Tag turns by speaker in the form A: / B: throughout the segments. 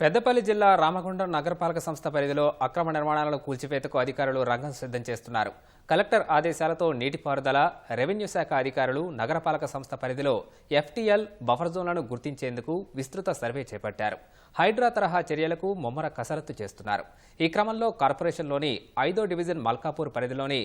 A: పెద్దపల్లి జిల్లా రామగుండం నగరపాలక సంస్థ పరిధిలో అక్రమ నిర్మాణాలను కూల్చివేతకు అధికారులు రంగం సిద్ధం చేస్తున్నారు. కలెక్టర్ ఆదేశాలతో నీటిపారుదల రెవెన్యూ శాఖ అధికారులు నగరపాలక సంస్థ పరిధిలో ఎఫ్టీఎల్ బఫర్ జోన్లను గుర్తించేందుకు విస్తృత సర్వే చేపట్టారు. హైడ్రా తరహా చర్యలకు ముమ్మర కసరత్తు చేస్తున్నారు. ఈ క్రమంలో కార్పొరేషన్లోని ఐదో డివిజన్ మల్కాపూర్ పరిధిలోని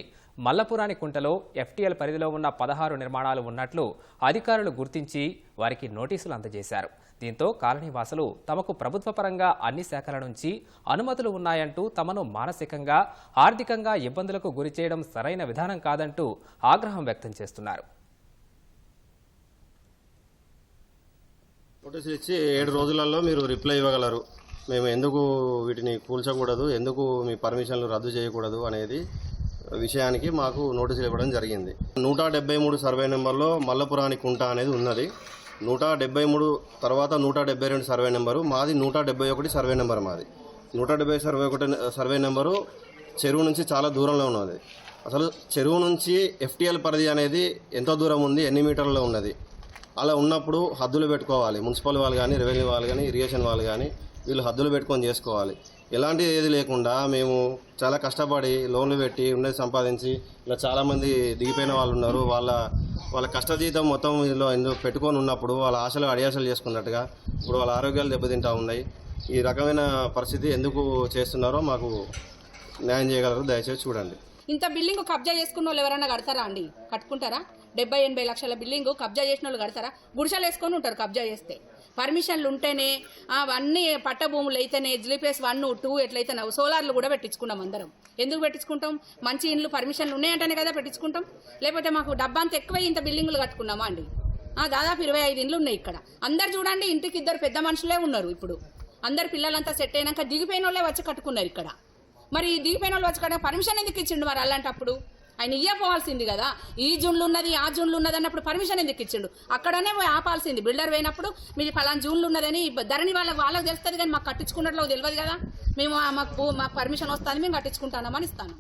A: మల్లపురాని కుంటలో ఎఫ్టీఎల్ పరిధిలో ఉన్న పదహారు నిర్మాణాలు ఉన్నట్లు అధికారులు గుర్తించి వారికి నోటీసులు అందజేశారు. దీంతో కాలనీవాసులు తమకు ప్రభుత్వ పరంగా అన్ని శాఖల నుంచి అనుమతులు ఉన్నాయంటూ తమను మానసికంగా ఆర్థికంగా ఇబ్బందులకు గురిచేయడం సరైన విధానం కాదంటూ ఆగ్రహం వ్యక్తం చేస్తున్నారు.
B: నోటీసులు ఇచ్చి ఏడు రోజులలో మీరు రిప్లై ఇవ్వగలరు. మేము ఎందుకు వీటిని కూల్చకూడదు ఎందుకు మీ పర్మిషన్లు రద్దు చేయకూడదు అనేది విషయానికి మాకు నోటీసులు ఇవ్వడం జరిగింది. నూట డెబ్బై మూడు సర్వే నెంబర్లో మల్లపురాని కుంట అనేది ఉన్నది. నూట డెబ్బై మూడు తర్వాత నూట డెబ్బై రెండు సర్వే నెంబరు మాది నూట డెబ్బై ఒకటి సర్వే నెంబర్ మాది. నూట డెబ్బై సర్వే ఒకటి సర్వే నెంబరు చెరువు నుంచి చాలా దూరంలో ఉన్నది. అసలు చెరువు నుంచి ఎఫ్టీఎల్ పరిధి అనేది ఎంత దూరం ఉంది ఎన్ని మీటర్లలో ఉన్నది? అలా ఉన్నప్పుడు హద్దులు పెట్టుకోవాలి. మున్సిపల్ వాళ్ళు కానీ రెవెన్యూ వాళ్ళు కానీ ఇరిగేషన్ వాళ్ళు కానీ వీళ్ళు హద్దులు పెట్టుకొని చేసుకోవాలి. ఎలాంటి ఏది లేకుండా మేము చాలా కష్టపడి లోన్లు పెట్టి ఉన్నది సంపాదించి ఇలా చాలామంది దిగిపోయిన వాళ్ళు ఉన్నారు. వాళ్ళ వాళ్ళ కష్టజీతం మొత్తం ఇందులో ఇందులో పెట్టుకొని ఉన్నప్పుడు వాళ్ళ ఆశలు అడియాసలు చేసుకున్నట్టుగా ఇప్పుడు వాళ్ళ ఆరోగ్యాలు దెబ్బతింటా ఉన్నాయి. ఈ రకమైన పరిస్థితి ఎందుకు చేస్తున్నారో మాకు న్యాయం చేయగలరు. దయచేసి చూడండి.
C: ఇంత బిల్డింగ్ కబ్జా చేసుకున్న వాళ్ళు ఎవరైనా కడతారా అండి? కట్టుకుంటారా? డెబ్బై ఎనభై లక్షల బిల్డింగ్ కబ్జా చేసిన వాళ్ళు కడతారా? గుడిసెలు వేసుకొని ఉంటారు కబ్జా చేస్తే. పర్మిషన్లు ఉంటేనే అవన్నీ పట్ట భూములు అయితేనే జిలిపేస్ వన్ టూ ఎట్లయితే సోలార్లు కూడా పెట్టించుకున్నాం అందరం. ఎందుకు పెట్టించుకుంటాం? మంచి ఇండ్లు పర్మిషన్లు ఉన్నాయంటేనే కదా పెట్టించుకుంటాం? లేకపోతే మాకు డబ్బంత ఎక్కువ ఇంత బిల్డింగ్లు కట్టుకున్నామా అండి? దాదాపు ఇరవై ఐదు ఇండ్లు ఉన్నాయి ఇక్కడ. అందరు చూడండి ఇంటికి ఇద్దరు పెద్ద మనుషులే ఉన్నారు ఇప్పుడు. అందరు పిల్లలంతా సెట్ అయినాక దిగిపోయిన వాళ్ళే వచ్చి కట్టుకున్నారు ఇక్కడ. మరి ఈ దిగిపోయిన వాళ్ళు పర్మిషన్ ఎందుకు ఇచ్చిండు మరి అలాంటప్పుడు? ఆయన ఇయ్యపోవాల్సింది కదా. ఈ జూన్లు ఉన్నది ఆ జూన్లు ఉన్నది అన్నప్పుడు పర్మిషన్ ఎందుకు ఇచ్చిండు? అక్కడనే పోయి ఆపాల్సింది. బిల్డర్ పోయినప్పుడు మీరు ఫలానా జూన్లు ఉన్నదని ధరణి వాళ్ళ వాళ్ళకి తెలుస్తుంది కానీ మాకు కట్టించుకున్నట్లు తెలియదు కదా. మేము ఆ మాకు మాకు పర్మిషన్ వస్తుంది మేము కట్టించుకుంటామని ఇస్తాను.